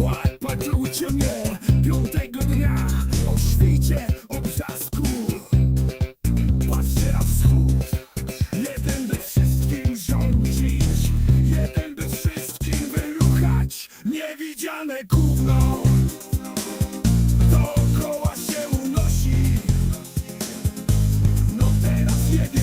Łapać ucie mnie piątego dnia O świcie, o brzasku Patrzcie na wschód Jeden by wszystkim rządzić Jeden by wszystkim wyruchać Niewidziane gówno. Dookoła się unosi. No teraz jedzie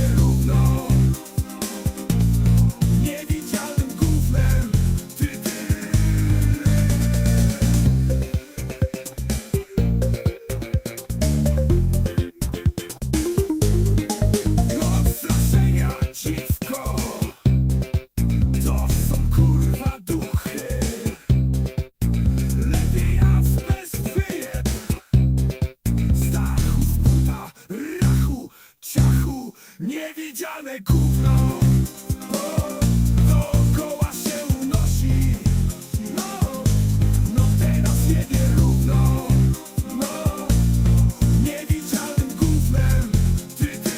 Niewidziane gówno O, Dookoła się unosi. No, no teraz jedzie równo. No, niewidzialnym gównem Ty, ty.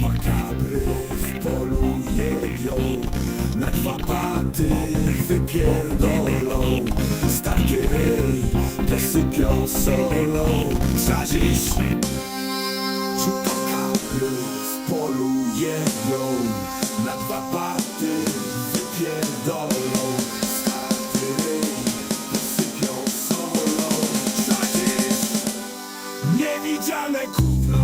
Makabry w polu jebią Na dwa paty wypierdolą dosypią solą Żarzisz Chupakabry w polu jebią Na dwa paty wypierdolą. Stary ryj dosypią solą. Żarzisz Niewidziane gówno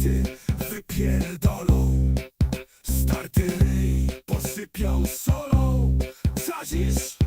paty wypierdolą. Starty ryj posypiał solą. Niewidzialne